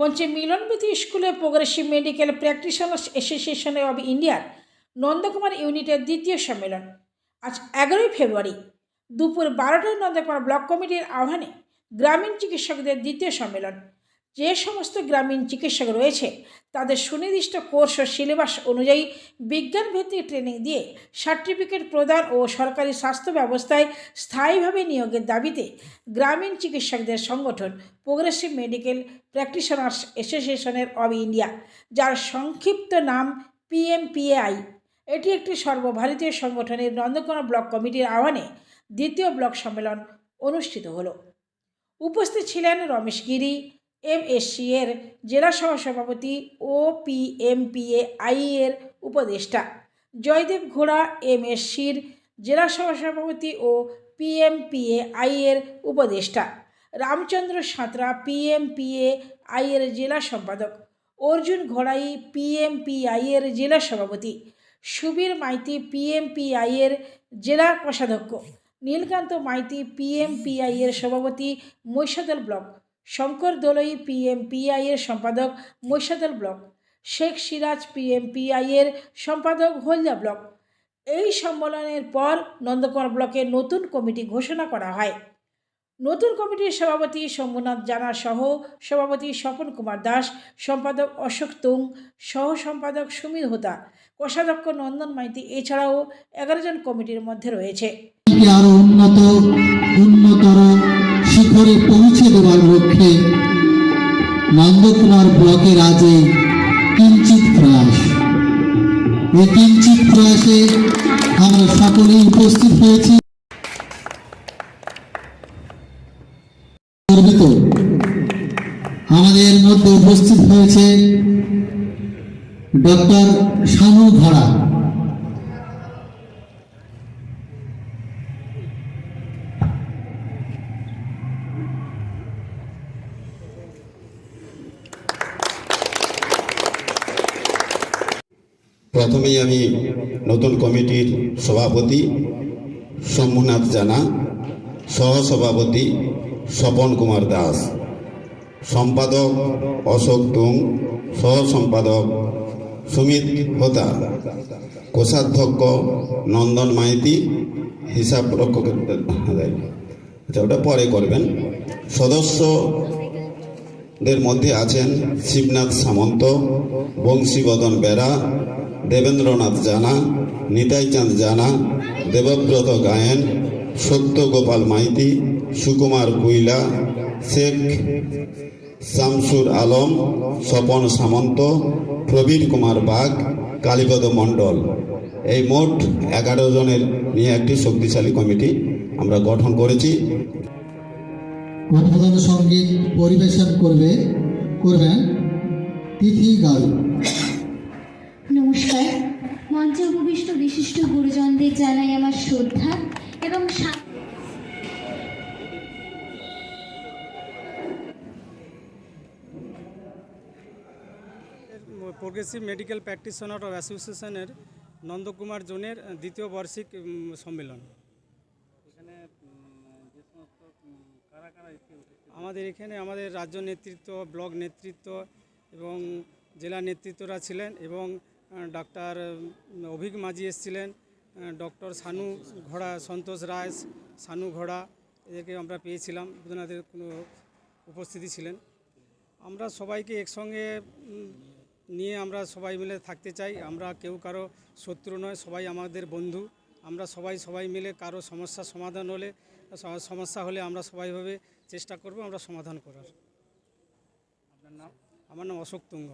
কঞ্চে মিলনবীতি স্কুলে progressive medical practitioners association of ইন্ডিয়ার নন্দকুমার ইউনিটের দ্বিতীয় সম্মেলন। আজ এগারোই ফেব্রুয়ারি, দুপুর বারোটায় নন্দকুমার ব্লক কমিটির আহ্বানে গ্রামীণ চিকিৎসকদের দ্বিতীয় সম্মেলন। যে সমস্ত গ্রামীণ চিকিৎসক রয়েছে, তাদের সুনির্দিষ্ট কোর্স ও সিলেবাস অনুযায়ী বিজ্ঞানভিত্তিক ট্রেনিং দিয়ে সার্টিফিকেট প্রদান ও সরকারি স্বাস্থ্য ব্যবস্থায় স্থায়ীভাবে নিয়োগের দাবিতে গ্রামীণ চিকিৎসকদের সংগঠন প্রোগ্রেসিভ মেডিকেল প্র্যাকটিশনার্স অ্যাসোসিয়েশনের অব ইন্ডিয়া যার সংক্ষিপ্ত নাম পিএমপিএআই এটি একটি সর্বভারতীয় সংগঠনের নন্দকোনা ব্লক কমিটির আহ্বানে দ্বিতীয় ব্লক সম্মেলন অনুষ্ঠিত হলো। উপস্থিত ছিলেন রমেশ গিরি এমএসসি এর জেলা সহসভাপতি ও পিএমপিএআই এর উপদেষ্টা। জয়দেব ঘোড়া এমএসসির জেলা সহসভাপতি ও পিএমপিএআই এর উপদেষ্টা। রামচন্দ্র সাঁতরা পিএমপিএআই এর জেলা সম্পাদক। অর্জুন ঘোড়াই পিএমপিআই এর জেলা সভাপতি। সুবীর মাইতি পিএমপিআই এর জেলা কোষাধ্যক্ষ। নীলকান্ত মাইতি পিএমপিআই এর সভাপতি মহিষাদল ব্লক। শঙ্কর দোলই পিএমপিআই এর সম্পাদক মহিষাদল ব্লক। শেখ সিরাজ পিএমপিআই এর সম্পাদক, হলদিয়া ব্লক। এই সম্মেলনের পর নন্দকুমার ব্লকের নতুন কমিটি ঘোষণা করা হয়। নতুন কমিটির সভাপতি শম্ভুনাথ জানা সহ সভাপতি স্বপন কুমার দাস, সম্পাদক অশোক তুং সহ সম্পাদক সুমির হোতা কোষাধ্যক্ষ নন্দন মাইতি এছাড়াও এগারো জন কমিটির মধ্যে রয়েছে। আরও উন্নত, উন্নতর শিখরে পৌঁছে দেওয়ার লক্ষ্যে নন্দকুমার ব্লকের আজ কিঞ্চিত প্রয়াস। এই কিঞ্চিত প্রয়াসে আমরা সকলেই উপস্থিত হয়েছি। আমাদের মধ্যে উপস্থিত হয়েছে ডক্টর শানু ঘড়া প্রথমেই আমি নতুন কমিটির সভাপতি শম্ভুনাথ জানা, সহসভাপতি স্বপন কুমার দাস, সম্পাদক অশোক তুং সহ সম্পাদক সুমিত হোতা কোষাধ্যক্ষ নন্দন মাইতি, হিসাব রক্ষক আচ্ছা ওটা পরে করবেন। সদস্যদের মধ্যে আছেন শিবনাথ সামন্ত, বংশীবদন বেরা দেবেন্দ্রনাথ জানা নিতাই চাঁদ জানা দেবব্রত গায়েন, সত্যগোপাল মাইতি, সুকুমার কুইলা, শেখ শামসুর আলম, স্বপন সামন্ত, প্রবীর কুমার বাগ, কালীপদ মণ্ডল। এই মোট এগারো জনের নিয়ে একটি শক্তিশালী কমিটি আমরা গঠন করেছি। উদ্বোধন সংগীত পরিবেশন করবে, করবেন তিথি গাল নমস্কার। মঞ্চে উপবিষ্ট বিশিষ্ট গুরুজনদের জানাই আমার শ্রদ্ধা এবং প্রোগ্রেসিভ মেডিকেল প্র্যাকটিশনার অফ অ্যাসোসিয়েশনের নন্দকুমার জোনের দ্বিতীয় বার্ষিক সম্মেলন। আমাদের এখানে আমাদের রাজ্য নেতৃত্ব ব্লক নেতৃত্ব এবং জেলা নেতৃত্বরা ছিলেন এবং ডাক্তার অভিক মাঝি এসেছিলেন ডক্টর সানু ঘোড়া সন্তোষ রায় সানু ঘোড়া এদেরকে আমরা পেয়েছিলাম ওনাদের কোনো উপস্থিতি ছিলেন। আমরা সবাইকে একসঙ্গে নিয়ে আমরা সবাই মিলে থাকতে চাই। আমরা কেউ কারও শত্রু নয় সবাই আমাদের বন্ধু। আমরা সবাই সবাই মিলে কারও সমস্যা সমাধান হলে সমস্যা হলে আমরা সবাইভাবে চেষ্টা করব আমরা সমাধান করার। আপনার নাম? আমার নাম অশোক তুঙ্গ।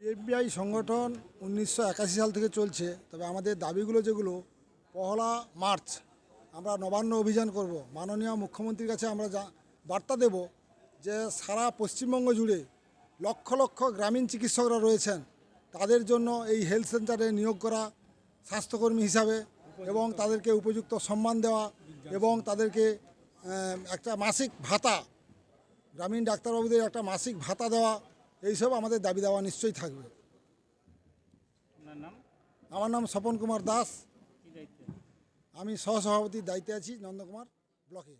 এফবিআই সংগঠন উনিশশো একাশি সাল থেকে চলছে, তবে আমাদের দাবিগুলো যেগুলো, পহলা মার্চ আমরা নবান্ন অভিযান করব। মাননীয় মুখ্যমন্ত্রীর কাছে আমরা বার্তা দেব যে সারা পশ্চিমবঙ্গ জুড়ে লক্ষ লক্ষ গ্রামীণ চিকিৎসকরা রয়েছেন। তাদের জন্য এই হেলথ সেন্টারে নিয়োগ করা স্বাস্থ্যকর্মী হিসাবে এবং তাদেরকে উপযুক্ত সম্মান দেওয়া এবং তাদেরকে একটা মাসিক ভাতা, গ্রামীণ ডাক্তারবাবুদের একটা মাসিক ভাতা দেওয়া এইসব আমাদের দাবি দাওয়া নিশ্চয়ই থাকবে। আমার নাম স্বপন কুমার দাস। আমি সহসভাপতির দায়িত্বে আছি, নন্দকুমার ব্লকে।